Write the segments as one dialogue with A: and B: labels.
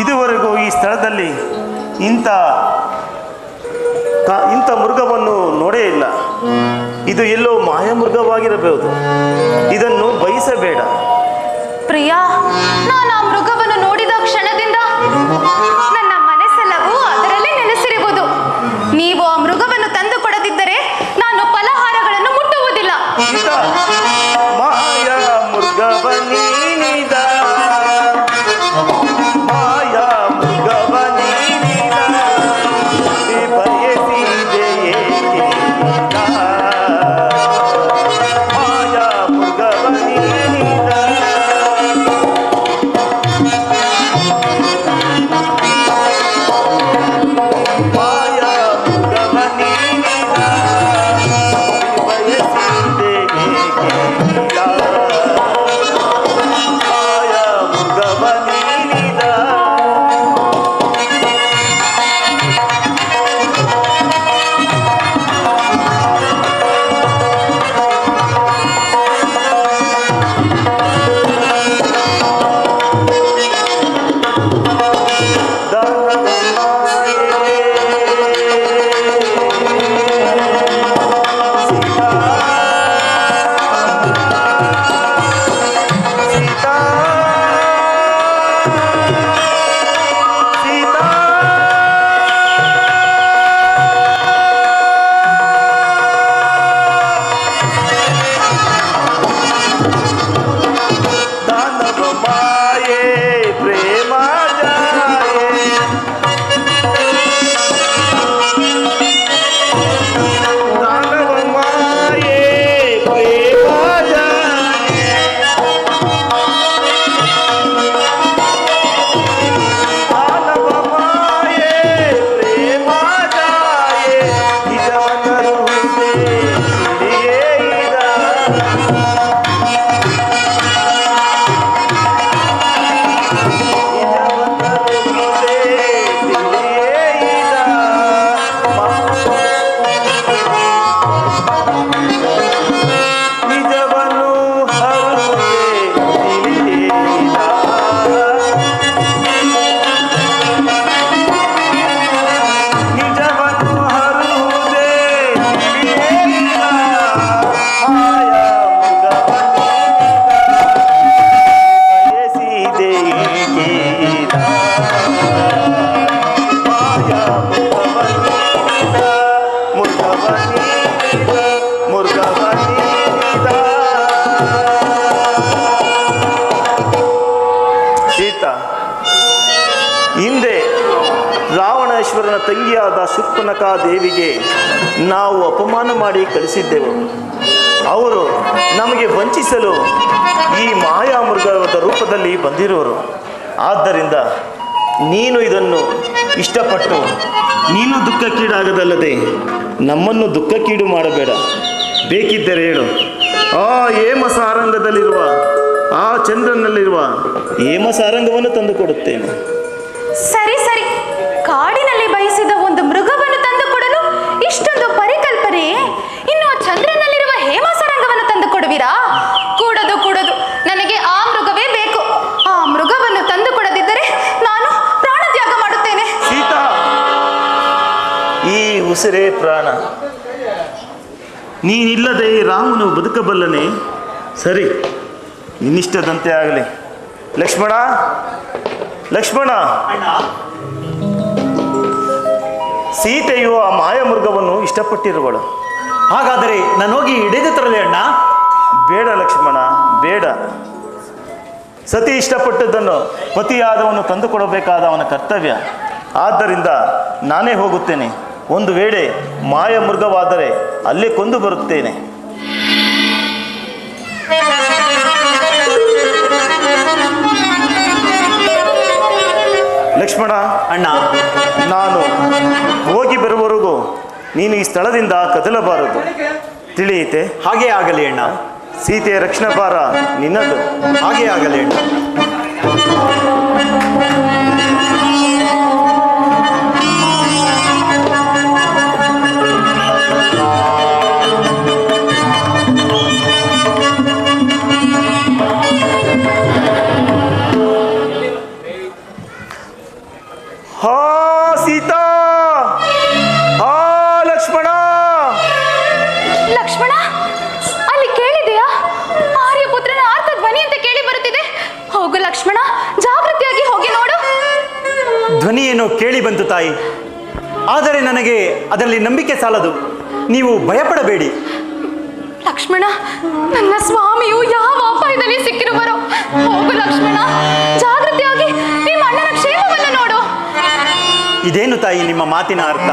A: ಇದುವರೆಗೂ ಈ ಸ್ಥಳದಲ್ಲಿ ಇಂಥ ಇಂಥ ಮೃಗವನ್ನು ನೋಡೇ ಇಲ್ಲ. ಇದು ಎಲ್ಲೋ ಮಾಯಮೃಗವಾಗಿರಬಹುದು ಇದನ್ನು ಬಯಸಬೇಡ.
B: ಪ್ರಿಯಾ, ನಾನು ಆ ಮೃಗವನ್ನು ನೋಡಿದ ಕ್ಷಣದಿಂದ
A: ಸೀತಾ, ಹಿಂದೆ ರಾವಣೇಶ್ವರನ ತಂಗಿಯಾದ ಶೂರ್ಪನಖಾ ದೇವಿಗೆ ನಾವು ಅಪಮಾನ ಮಾಡಿ ಕಳಿಸಿದ್ದೆವು. ಅವರು ನಮಗೆ ವಂಚಿಸಲು ಈ ಮಾಯಾಮೃಗದ ರೂಪದಲ್ಲಿ ಬಂದಿರುವರು ಆದ್ದರಿಂದ ನೀನು ಇದನ್ನು ಇಷ್ಟಪಟ್ಟು, ನೀನು ದುಃಖಕ್ಕೀಡಾಗದಲ್ಲದೆ ನಮ್ಮನ್ನು ದುಃಖಕ್ಕೀಡು ಮಾಡಬೇಡ. ಬೇಕಿದ್ದರೆ ಹೇಳು. ಆ ಹೇಮ ಸಾರಂಗದಲ್ಲಿರುವ ಆ ಚಂದ್ರನಲ್ಲಿರುವ ಹೇಮ ಸಾರಂಗವನ್ನು ತಂದು ಕೊಡುತ್ತೇನೆ
B: ಸರಿ ಸರಿ.
A: ಈ ಉಸಿರೇ ಪ್ರಾಣ. ನೀನಿಲ್ಲದೆ ರಾಮನು ಬದುಕಬಲ್ಲನೆ? ಸರಿ, ನಿನ್ನಿಷ್ಟದಂತೆ ಆಗಲಿ. ಲಕ್ಷ್ಮಣ ಲಕ್ಷ್ಮಣ. ಸೀತೆಯು ಆ ಮಾಯಮೃಗವನ್ನು ಇಷ್ಟಪಟ್ಟಿರುವಳು.
C: ಹಾಗಾದರೆ ನಾನು ಹೋಗಿ ಹಿಡಿದು ತರಲಿ ಅಣ್ಣ.
A: ಬೇಡ ಲಕ್ಷ್ಮಣ, ಬೇಡ. ಸತಿ ಇಷ್ಟಪಟ್ಟದ್ದನ್ನು ಪತಿಯಾದವನು ತಂದುಕೊಡಬೇಕಾದ ಅವನ ಕರ್ತವ್ಯ. ಆದ್ದರಿಂದ ನಾನೇ ಹೋಗುತ್ತೇನೆ. ಒಂದು ವೇಳೆ ಮಾಯ ಮೃಗವಾದರೆ ಅಲ್ಲೇ ಕೊಂದು ಬರುತ್ತೇನೆ. ಲಕ್ಷ್ಮಣ
C: ಅಣ್ಣ.
A: ನಾನು ಹೋಗಿ ಬರುವವರೆಗೂ ನೀನು ಈ ಸ್ಥಳದಿಂದ ಕದಲಬಾರದು. ತಿಳಿಯಿತೆ?
C: ಹಾಗೇ ಆಗಲಿ ಅಣ್ಣ.
A: ಸೀತೆಯ ರಕ್ಷಣಾ ಭಾರ ನಿನ್ನದು.
C: ಹಾಗೇ ಆಗಲಿ ಅಣ್ಣ.
D: ಧ್ವನಿ
C: ಏನೋ ಕೇಳಿ ಬಂತು ತಾಯಿ. ಆದರೆ ನನಗೆ ಅದರಲ್ಲಿ ನಂಬಿಕೆ ಸಾಲದು. ನೀವು ಭಯಪಡಬೇಡಿ.
D: ಲಕ್ಷ್ಮಣ ನನ್ನ ಸ್ವಾಮಿಯು ಯಾವ ಅಪಾಯದಲ್ಲಿ ಸಿಕ್ಕಿರುವರೋ? ಹೋಗು ಲಕ್ಷ್ಮಣ ಜಾಗೃತಿಯಾಗಿ ನಿಮ್ಮ ಅಣ್ಣನ ಕ್ಷೇಮವನ್ನು ನೋಡು.
C: ಇದೇನು ತಾಯಿ ನಿಮ್ಮ ಮಾತಿನ ಅರ್ಥ?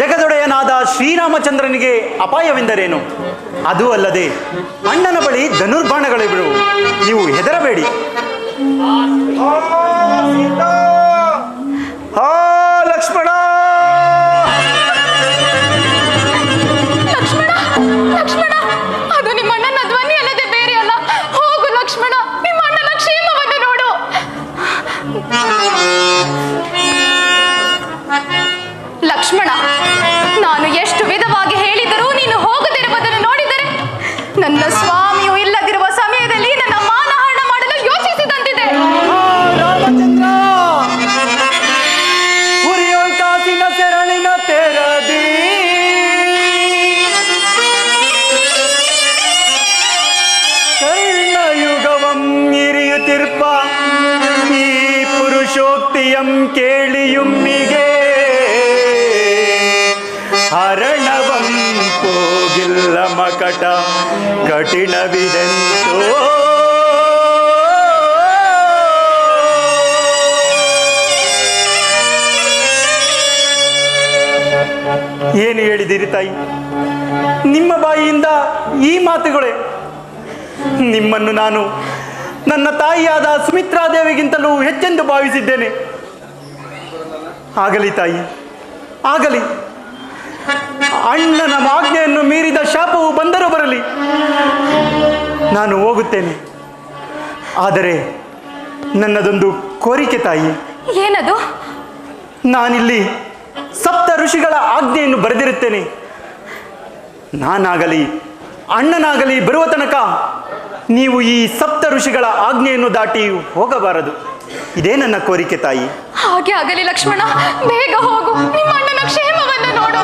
C: ಜಗದೊಡೆಯನಾದ ಶ್ರೀರಾಮಚಂದ್ರನಿಗೆ ಅಪಾಯವೆಂದರೇನು? ಅದು ಅಲ್ಲದೆ ಅಣ್ಣನ ಬಳಿ ಧನುರ್ಬಾಣಗಳಿವರು ನೀವು ಹೆದರಬೇಡಿ.
B: ಲಕ್ಷ್ಮಣ
D: ನಾನು ಎಷ್ಟು ವಿಧವಾಗಿ ಹೇಳಿದರೂ ನೀನು ಹೋಗದಿರುವುದನ್ನು ನೋಡಿದರೆ ನನ್ನ ಸ್ವಾಮಿಯು
C: ಪುರುಷೋಕ್ತಿಯಂ ಕೇಳಿಯುಮ್ಮಿಗೆ ಹರಣವಂ ಕೋಗಿಲ್ಲ ಮಕಟ ಕಠಿಣವಿದೆಂತೋ. ಏನು ಹೇಳಿದಿರಿ ತಾಯಿ? ನಿಮ್ಮ ಬಾಯಿಯಿಂದ ಈ ಮಾತುಗಳೇ. ನಿಮ್ಮನ್ನು ನಾನು ನನ್ನ ತಾಯಿಯಾದ ಸುಮಿತ್ರಾದೇವಿಗಿಂತಲೂ ಹೆಚ್ಚೆಂದು ಭಾವಿಸಿದ್ದೇನೆ. ಆಗಲಿ ತಾಯಿ ಆಗಲಿ. ಅಣ್ಣನ ಆಜ್ಞೆಯನ್ನು ಮೀರಿದ ಶಾಪವು ಬಂದರೂ ಬರಲಿ. ನಾನು ಹೋಗುತ್ತೇನೆ. ಆದರೆ ನನ್ನದೊಂದು ಕೋರಿಕೆ ತಾಯಿ.
D: ಏನದು?
C: ನಾನಿಲ್ಲಿ ಸಪ್ತ ಋಷಿಗಳ ಆಜ್ಞೆಯನ್ನು ಬರೆದಿರುತ್ತೇನೆ. ನಾನಾಗಲಿ ಅಣ್ಣನಾಗಲಿ ಬರುವ ತನಕ ನೀವು ಈ ಸಪ್ತ ಋಷಿಗಳ ಆಜ್ಞೆಯನ್ನು ದಾಟಿ ಹೋಗಬಾರದು. ಇದೇ ನನ್ನ ಕೋರಿಕೆ ತಾಯಿ.
D: ಹಾಗೆ ಆಗಲಿ ಲಕ್ಷ್ಮಣ ಬೇಗ ಹೋಗು. ನಿಮ್ಮ ಅಣ್ಣನ ಕ್ಷೇಮವನ್ನು ನೋಡು.